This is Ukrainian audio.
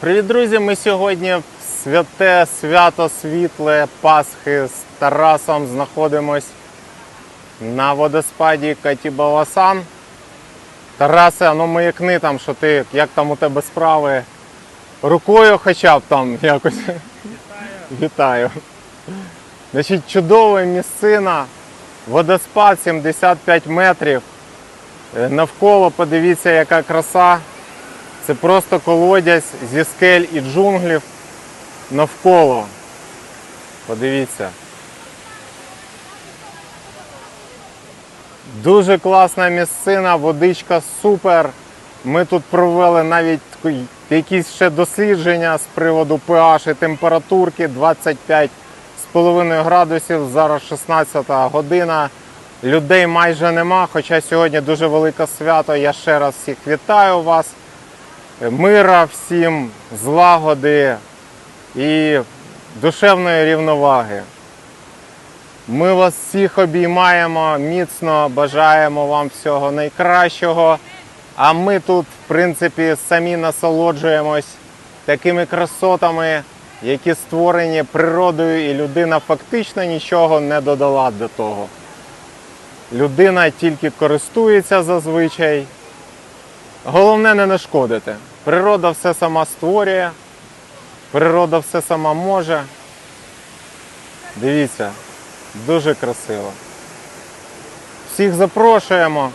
Привіт, друзі! Ми сьогодні в святе свято світле Пасхи з Тарасом знаходимось на водоспаді Катібаласан. Тарасе, ну маякни там, що ти, як там у тебе справи? Рукою хоча б там якось. Вітаю. Вітаю. Значить, чудова місцина, водоспад 75 метрів. Е, Навколо подивіться, яка краса. Це просто колодязь зі скель і джунглів навколо. Подивіться. Дуже класна місцина, водичка супер. Ми тут провели навіть якісь ще дослідження з приводу pH і температурки 25,5 градусів. Зараз 16 година. Людей майже нема, хоча сьогодні дуже велике свято. Я ще раз всіх вітаю вас мира всім, злагоди і душевної рівноваги. Ми вас всіх обіймаємо міцно, бажаємо вам всього найкращого. А ми тут, в принципі, самі насолоджуємось такими красотами, які створені природою, і людина фактично нічого не додала до того. Людина тільки користується зазвичай. Головне не нашкодити. Природа все сама створює, природа все сама може. Дивіться, дуже красиво. Всіх запрошуємо.